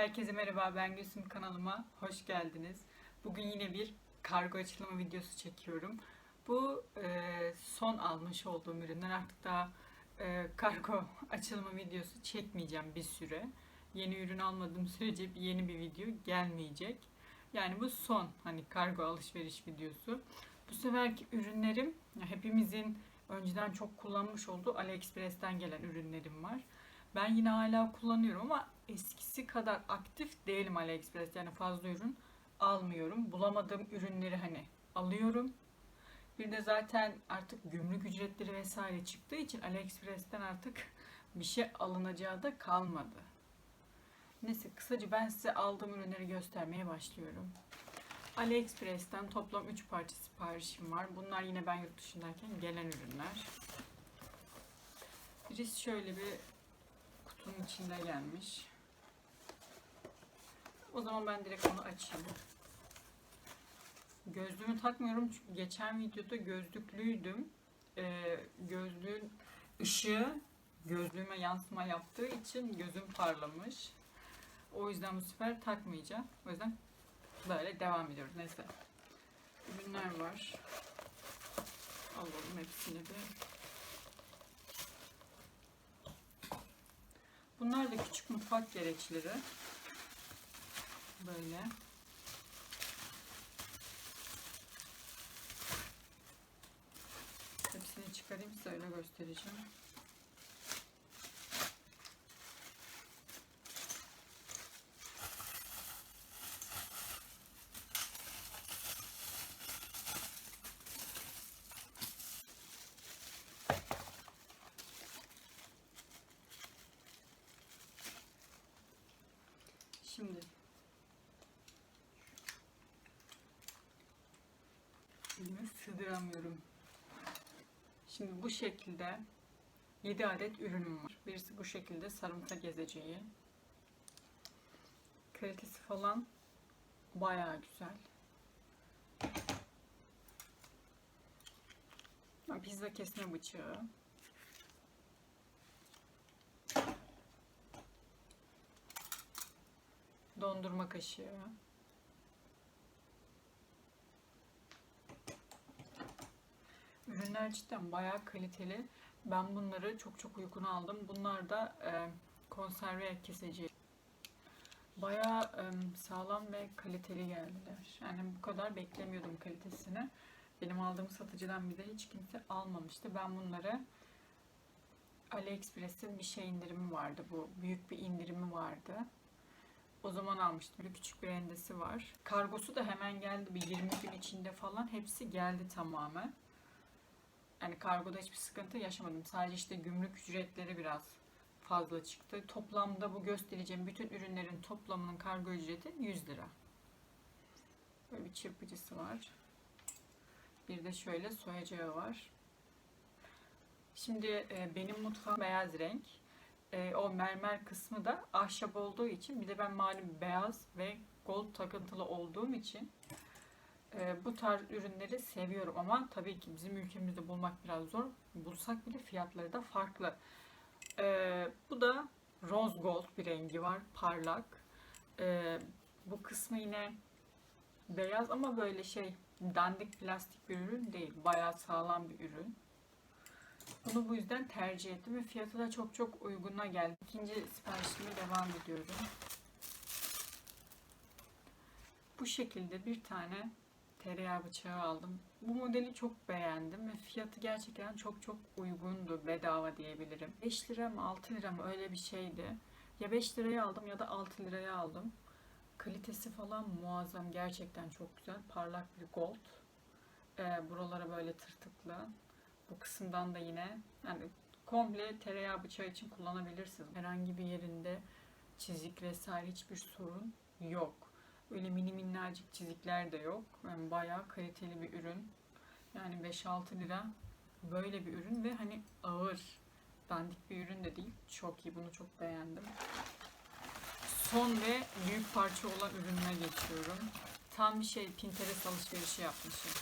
Herkese merhaba ben Gülsüm kanalıma hoş geldiniz. Bugün yine bir kargo açılımı videosu çekiyorum. Bu e, son almış olduğum ürünler artık daha e, kargo açılımı videosu çekmeyeceğim bir süre. Yeni ürün almadığım sürece bir yeni bir video gelmeyecek. Yani bu son hani kargo alışveriş videosu. Bu seferki ürünlerim hepimizin önceden çok kullanmış olduğu AliExpress'ten gelen ürünlerim var. Ben yine hala kullanıyorum ama eskisi kadar aktif değilim AliExpress. Yani fazla ürün almıyorum. Bulamadığım ürünleri hani alıyorum. Bir de zaten artık gümrük ücretleri vesaire çıktığı için AliExpress'ten artık bir şey alınacağı da kalmadı. Neyse kısaca ben size aldığım ürünleri göstermeye başlıyorum. AliExpress'ten toplam 3 parça siparişim var. Bunlar yine ben yurt dışındayken gelen ürünler. Birisi şöyle bir kutunun içinde gelmiş. O zaman ben direkt onu açayım. Gözlüğümü takmıyorum çünkü geçen videoda gözlüklüydüm. Ee, gözlüğün ışığı gözlüğüme yansıma yaptığı için gözüm parlamış. O yüzden bu sefer takmayacağım. O yüzden böyle devam ediyoruz. Neyse. Ürünler var. Alalım hepsini bir. Bunlar da küçük mutfak gereçleri. Böyle. Hepsini çıkarayım size öyle göstereceğim. Şimdi elime sığdıramıyorum. Şimdi bu şekilde 7 adet ürünüm var. Birisi bu şekilde sarımsak gezeceği. Kalitesi falan bayağı güzel. Pizza kesme bıçağı. Dondurma kaşığı. Ürünler cidden bayağı kaliteli. Ben bunları çok çok uygun aldım. Bunlar da e, konserve keseci. Bayağı e, sağlam ve kaliteli geldiler. Yani bu kadar beklemiyordum kalitesini. Benim aldığım satıcıdan bir de hiç kimse almamıştı. Ben bunları AliExpress'in bir şey indirimi vardı. Bu büyük bir indirimi vardı. O zaman almıştım. Böyle küçük bir rendesi var. Kargosu da hemen geldi. Bir 20 gün içinde falan hepsi geldi tamamen. Yani kargoda hiçbir sıkıntı yaşamadım. Sadece işte gümrük ücretleri biraz fazla çıktı. Toplamda bu göstereceğim bütün ürünlerin toplamının kargo ücreti 100 lira. Böyle bir çırpıcısı var. Bir de şöyle soyacağı var. Şimdi e, benim mutfağım beyaz renk e, o mermer kısmı da ahşap olduğu için bir de ben malum beyaz ve gold takıntılı olduğum için e, bu tarz ürünleri seviyorum ama tabii ki bizim ülkemizde bulmak biraz zor. Bulsak bile fiyatları da farklı. E, bu da rose gold bir rengi var, parlak. E, bu kısmı yine beyaz ama böyle şey dandik plastik bir ürün değil. Bayağı sağlam bir ürün. Bunu bu yüzden tercih ettim ve fiyatı da çok çok uyguna geldi. İkinci siparişime devam ediyorum. Bu şekilde bir tane tereyağı bıçağı aldım. Bu modeli çok beğendim ve fiyatı gerçekten çok çok uygundu. Bedava diyebilirim. 5 lira mı 6 lira mı öyle bir şeydi. Ya 5 liraya aldım ya da 6 liraya aldım. Kalitesi falan muazzam. Gerçekten çok güzel. Parlak bir gold. Ee, buralara böyle tırtıklı. Bu kısımdan da yine yani komple tereyağı bıçağı için kullanabilirsiniz. Herhangi bir yerinde çizik vesaire hiçbir sorun yok. Öyle mini minnacık çizikler de yok. Yani bayağı kaliteli bir ürün. Yani 5-6 lira böyle bir ürün ve hani ağır dandik bir ürün de değil. Çok iyi. Bunu çok beğendim. Son ve büyük parça olan ürününe geçiyorum. Tam bir şey Pinterest alışverişi yapmışım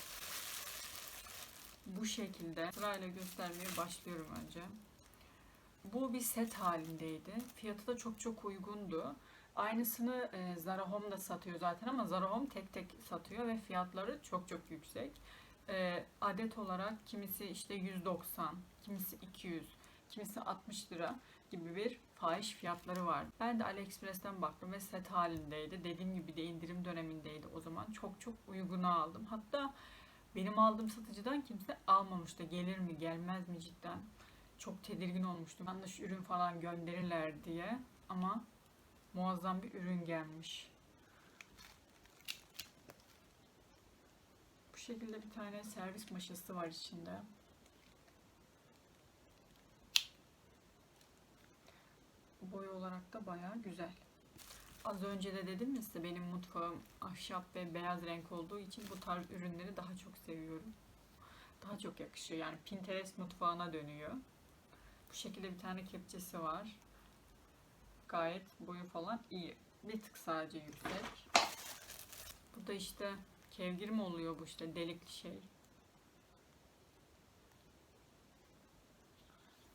bu şekilde sırayla göstermeye başlıyorum önce. Bu bir set halindeydi. Fiyatı da çok çok uygundu. Aynısını e, Zara Home da satıyor zaten ama Zara Home tek tek satıyor ve fiyatları çok çok yüksek. E, adet olarak kimisi işte 190, kimisi 200, kimisi 60 lira gibi bir fahiş fiyatları var. Ben de AliExpress'ten baktım ve set halindeydi. Dediğim gibi de indirim dönemindeydi o zaman. Çok çok uyguna aldım. Hatta benim aldığım satıcıdan kimse almamıştı. Gelir mi gelmez mi cidden? Çok tedirgin olmuştum. Yanlış ürün falan gönderirler diye. Ama muazzam bir ürün gelmiş. Bu şekilde bir tane servis maşası var içinde. Boy olarak da bayağı güzel. Az önce de dedim ya size benim mutfağım ahşap ve beyaz renk olduğu için bu tarz ürünleri daha çok seviyorum. Daha çok yakışıyor yani Pinterest mutfağına dönüyor. Bu şekilde bir tane kepçesi var. Gayet boyu falan iyi. Bir tık sadece yüksek. Bu da işte kevgir mi oluyor bu işte delikli şey.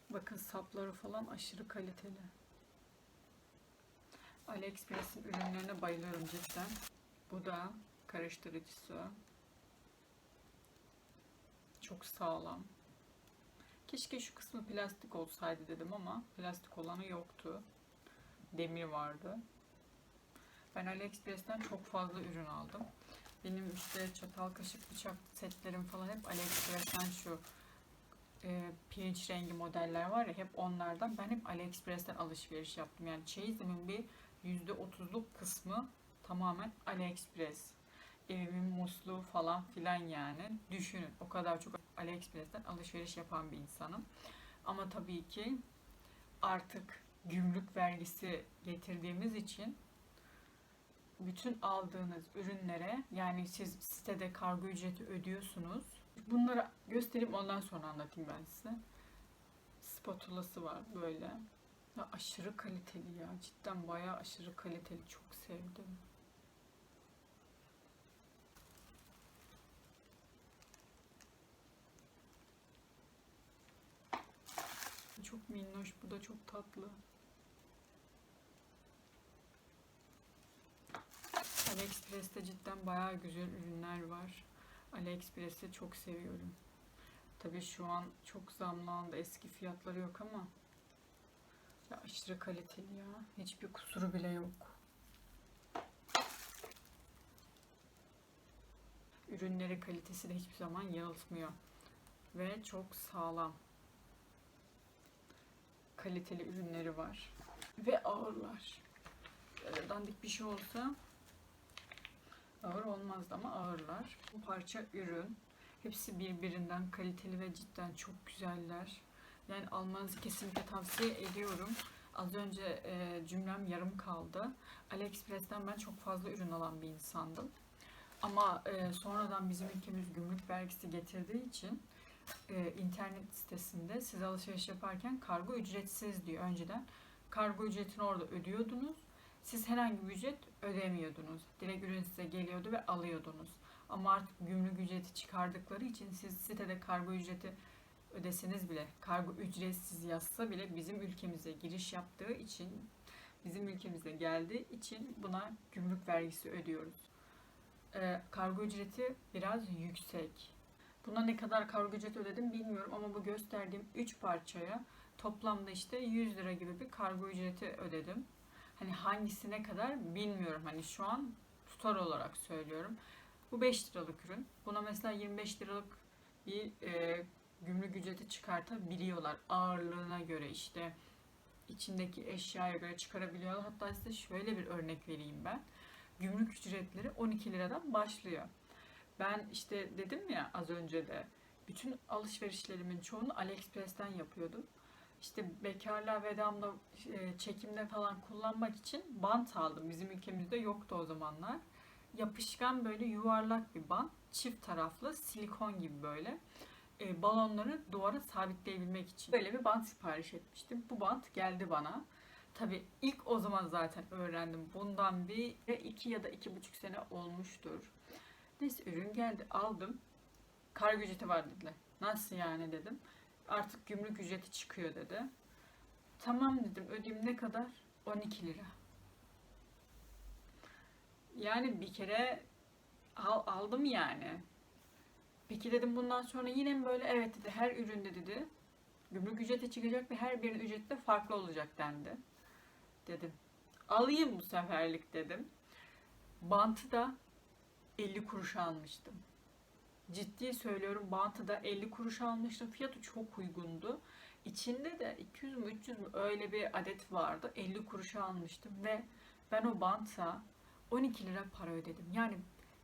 Bakın sapları falan aşırı kaliteli. AliExpress'in ürünlerine bayılıyorum cidden. Bu da karıştırıcısı. Çok sağlam. Keşke şu kısmı plastik olsaydı dedim ama plastik olanı yoktu. Demir vardı. Ben AliExpress'ten çok fazla ürün aldım. Benim işte çatal, kaşık, bıçak setlerim falan hep AliExpress'ten şu e, pirinç rengi modeller var ya hep onlardan. Ben hep AliExpress'ten alışveriş yaptım. Yani çeyizimin bir %30'luk kısmı tamamen AliExpress. Evimin musluğu falan filan yani. Düşünün o kadar çok AliExpress'ten alışveriş yapan bir insanım. Ama tabii ki artık gümrük vergisi getirdiğimiz için bütün aldığınız ürünlere yani siz sitede kargo ücreti ödüyorsunuz. Bunları göstereyim ondan sonra anlatayım ben size. Spatulası var böyle. Ya aşırı kaliteli ya. Cidden bayağı aşırı kaliteli. Çok sevdim. Çok minnoş. Bu da çok tatlı. AliExpress'te cidden bayağı güzel ürünler var. AliExpress'i çok seviyorum. Tabii şu an çok zamlandı. Eski fiyatları yok ama ya aşırı kaliteli ya. Hiçbir kusuru bile yok. Ürünleri kalitesi de hiçbir zaman yanıltmıyor. Ve çok sağlam. Kaliteli ürünleri var. Ve ağırlar. Dandik bir şey olsa ağır olmazdı ama ağırlar. Bu parça ürün. Hepsi birbirinden kaliteli ve cidden çok güzeller. Yani almanızı kesinlikle tavsiye ediyorum. Az önce e, cümlem yarım kaldı. AliExpress'ten ben çok fazla ürün alan bir insandım. Ama e, sonradan bizim ülkemiz gümrük vergisi getirdiği için e, internet sitesinde siz alışveriş yaparken kargo ücretsiz diyor önceden. Kargo ücretini orada ödüyordunuz. Siz herhangi bir ücret ödemiyordunuz. Direkt ürün size geliyordu ve alıyordunuz. Ama artık gümrük ücreti çıkardıkları için siz sitede kargo ücreti ödeseniz bile kargo ücretsiz yazsa bile bizim ülkemize giriş yaptığı için bizim ülkemize geldiği için buna gümrük vergisi ödüyoruz. Ee, kargo ücreti biraz yüksek. Buna ne kadar kargo ücreti ödedim bilmiyorum ama bu gösterdiğim 3 parçaya toplamda işte 100 lira gibi bir kargo ücreti ödedim. Hani hangisine kadar bilmiyorum. Hani şu an tutar olarak söylüyorum. Bu 5 liralık ürün. Buna mesela 25 liralık bir e, gümrük ücreti çıkartabiliyorlar. Ağırlığına göre işte içindeki eşyaya göre çıkarabiliyorlar. Hatta size şöyle bir örnek vereyim ben. Gümrük ücretleri 12 liradan başlıyor. Ben işte dedim ya az önce de bütün alışverişlerimin çoğunu AliExpress'ten yapıyordum. İşte bekarlığa vedamda e, çekimde falan kullanmak için bant aldım. Bizim ülkemizde yoktu o zamanlar. Yapışkan böyle yuvarlak bir bant. Çift taraflı silikon gibi böyle e, balonları duvara sabitleyebilmek için böyle bir bant sipariş etmiştim. Bu bant geldi bana. Tabi ilk o zaman zaten öğrendim. Bundan bir iki ya da iki buçuk sene olmuştur. Neyse ürün geldi aldım. Kargo ücreti var dediler. Nasıl yani dedim. Artık gümrük ücreti çıkıyor dedi. Tamam dedim ödeyeyim ne kadar? 12 lira. Yani bir kere al- aldım yani. Peki dedim bundan sonra yine mi böyle? Evet dedi her üründe dedi. Gümrük ücreti çıkacak ve her birinin ücreti de farklı olacak dendi. Dedim. Alayım bu seferlik dedim. Bantı da 50 kuruş almıştım. Ciddi söylüyorum bantı da 50 kuruş almıştım. Fiyatı çok uygundu. İçinde de 200 mü 300 mü öyle bir adet vardı. 50 kuruşa almıştım ve ben o banta 12 lira para ödedim. Yani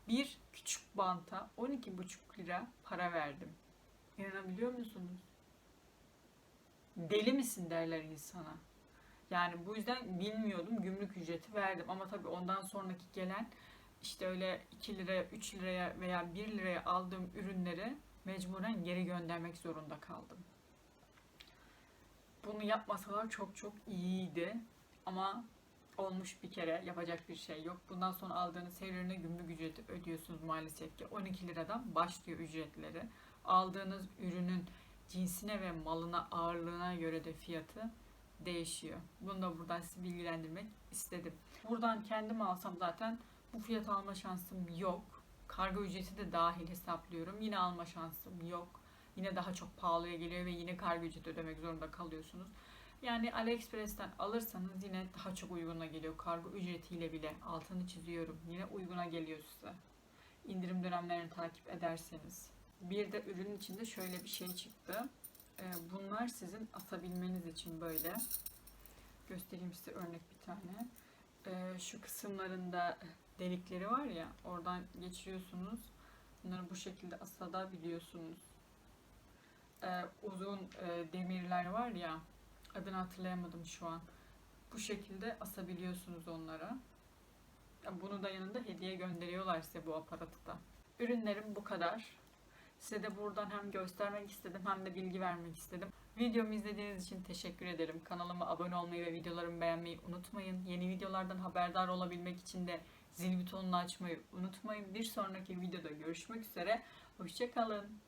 bir küçük banta 12,5 lira para verdim. İnanabiliyor musunuz? Deli misin derler insana. Yani bu yüzden bilmiyordum gümrük ücreti verdim ama tabii ondan sonraki gelen işte öyle 2 liraya 3 liraya veya 1 liraya aldığım ürünleri mecburen geri göndermek zorunda kaldım. Bunu yapmasalar çok çok iyiydi ama olmuş bir kere yapacak bir şey yok. Bundan sonra aldığınız her ürüne gümrük ücreti ödüyorsunuz maalesef ki. 12 liradan başlıyor ücretleri. Aldığınız ürünün cinsine ve malına ağırlığına göre de fiyatı değişiyor. Bunu da buradan sizi bilgilendirmek istedim. Buradan kendim alsam zaten bu fiyat alma şansım yok. Kargo ücreti de dahil hesaplıyorum. Yine alma şansım yok. Yine daha çok pahalıya geliyor ve yine kargo ücreti ödemek zorunda kalıyorsunuz. Yani AliExpress'ten alırsanız yine daha çok uyguna geliyor. Kargo ücretiyle bile altını çiziyorum. Yine uyguna geliyor size. İndirim dönemlerini takip ederseniz. Bir de ürünün içinde şöyle bir şey çıktı. Ee, Bunlar sizin asabilmeniz için böyle. Göstereyim size örnek bir tane. Ee, Şu kısımlarında delikleri var ya oradan geçiriyorsunuz. Bunları bu şekilde asabiliyorsunuz. Ee, uzun e, demirler var ya adını hatırlayamadım şu an. Bu şekilde asabiliyorsunuz onlara. Bunu da yanında hediye gönderiyorlar size bu aparatı da. Ürünlerim bu kadar. Size de buradan hem göstermek istedim hem de bilgi vermek istedim. Videomu izlediğiniz için teşekkür ederim. Kanalıma abone olmayı ve videolarımı beğenmeyi unutmayın. Yeni videolardan haberdar olabilmek için de zil butonunu açmayı unutmayın. Bir sonraki videoda görüşmek üzere. Hoşçakalın.